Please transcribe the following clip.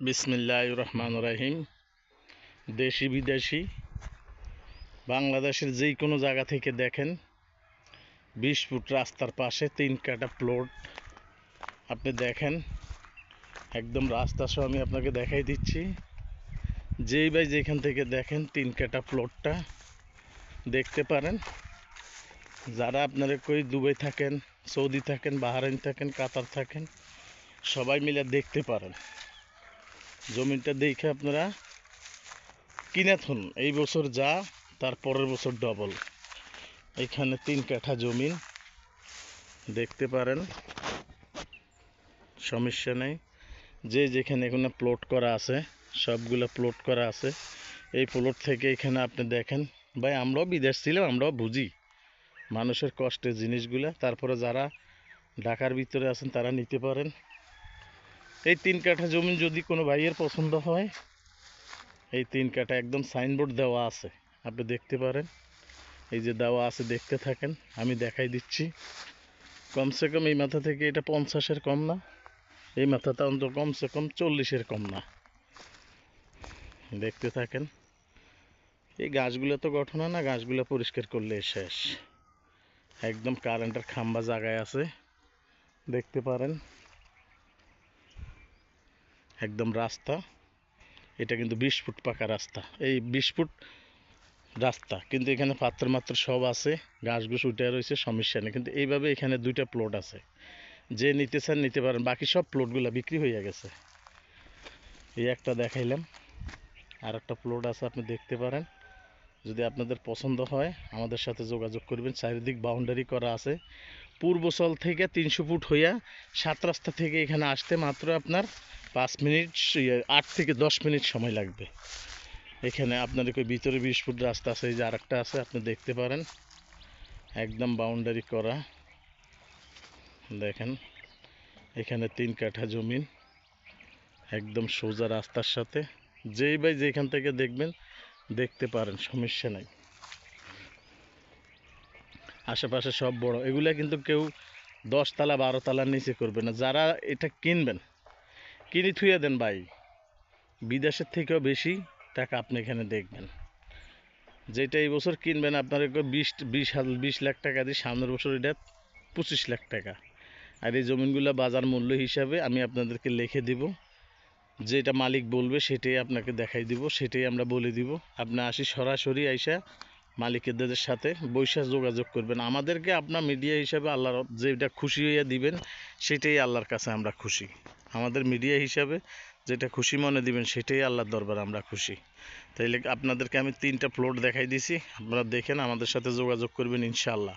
বিসমিল্লাহ রহমান রাহিম দেশি বিদেশি, বাংলাদেশের যেই কোনো জায়গা থেকে দেখেন, বিশ ফুট রাস্তার পাশে তিন কাটা প্লট আপনি দেখেন, একদম রাস্তা সহ আমি আপনাকে দেখাই দিচ্ছি। যেই ভাই যেখান থেকে দেখেন, তিন কাটা প্লটটা দেখতে পারেন। যারা আপনারা কই দুবাই থাকেন, সৌদি থাকেন, বাহারাইন থাকেন, কাতার থাকেন, সবাই মিলে দেখতে পারেন। জমিটা দেখে আপনারা কিনে থুন। এই বছর যা, তার পরের বছর ডবল এখানে তিন কাঠা জমিন। দেখতে পারেন, সমস্যা নেই। যে যেখানে এখানে প্লট করা আছে, সবগুলো প্লট করা আছে, এই প্লট থেকে এখানে আপনি দেখেন, ভাই আমরাও বিদেশ ছিলাম, আমরাও বুঝি মানুষের কষ্টের জিনিসগুলো। তারপরে যারা ঢাকার ভিতরে আছেন, তারা নিতে পারেন। এই তিন কাঠা জমি যদি কোনো ভাইয়ের পছন্দ হয়, এই তিন কাঠা একদম সাইনবোর্ড দেওয়া আছে। আপনি দেখতে পারেন। এই যে দেওয়া আছে, দেখতে থাকেন। আমি দেখাই দিচ্ছি। কমসে কম এই মাথা থেকে এটা পঞ্চাশের কম না। এই মাথাটা অন্তত কমসে কম চল্লিশের কম না। দেখতে থাকেন। এই গাছগুলো তো গঠন না, গাছগুলো পরিষ্কার করলে শেষ। একদম কারেন্টের খাম্বা জায়গায় আছে। দেখতে পারেন। একদম রাস্তা। এটা কিন্তু বিশ ফুট পাকা রাস্তা। এই বিশ ফুট রাস্তা। কিন্তু এখানে পাত্র মাত্র সব আছে। ঘাস ঘুষ উঠে রয়েছে, সমস্যা নেই। কিন্তু এইভাবে এখানে দুইটা প্লট আছে। যে নিতে চান নিতে পারেন। বাকি সব প্লটগুলো বিক্রি হয়ে গেছে। এই একটা দেখাইলাম। আর একটা প্লট আছে, আপনি দেখতে পারেন। যদি আপনাদের পছন্দ হয়, আমাদের সাথে যোগাযোগ করবেন। চারিদিক বাউন্ডারি করা আছে। পূর্বচল থেকে তিনশো ফুট হইয়া সাত রাস্তা থেকে এখানে আসতে মাত্র আপনার পাঁচ মিনিট আট থেকে দশ মিনিট সময় লাগবে। এখানে আপনার ওই ভিতরে বিশ ফুট রাস্তা আছে, এই যে আরেকটা আছে, আপনি দেখতে পারেন। একদম বাউন্ডারি করা। দেখেন, এখানে তিন কাঠা জমিন একদম সোজা রাস্তার সাথে। যেই ভাই যেখান থেকে দেখবেন, দেখতে পারেন, সমস্যা নাই। আশেপাশে সব বড়। এগুলা কিন্তু কেউ দশ তালা বারো তালার নিচে করবে না। যারা এটা কিনবেন কিনে থুয়ে দেন ভাই। বিদেশের থেকেও বেশি টাকা আপনি এখানে দেখবেন। যেটা এই বছর কিনবেন আপনার বিশ বিশ বিশ লাখ টাকা দিয়ে সামনের বছর এটা পঁচিশ লাখ টাকা। আর এই জমিনগুলো বাজার মূল্য হিসাবে আমি আপনাদেরকে লিখে দিব। যেটা মালিক বলবে সেটাই আপনাকে দেখাই দিব, সেটাই আমরা বলে দিব। আপনি আসি সরাসরি আইসা মালিকদের সাথে বৈশাখ যোগাযোগ করবেন। আমাদেরকে আপনার মিডিয়া হিসাবে আল্লাহর যেটা খুশি হইয়া দিবেন, সেটাই আল্লাহর কাছে আমরা খুশি। আমাদের মিডিয়া হিসাবে যেটা খুশি মনে দিবেন, সেটাই আল্লাহর দরবার আমরা খুশি। তাইলে আপনাদেরকে আমি তিনটা প্লট দেখাই দিছি। আপনারা দেখেন, আমাদের সাথে যোগাযোগ করবেন ইনশাআল্লাহ।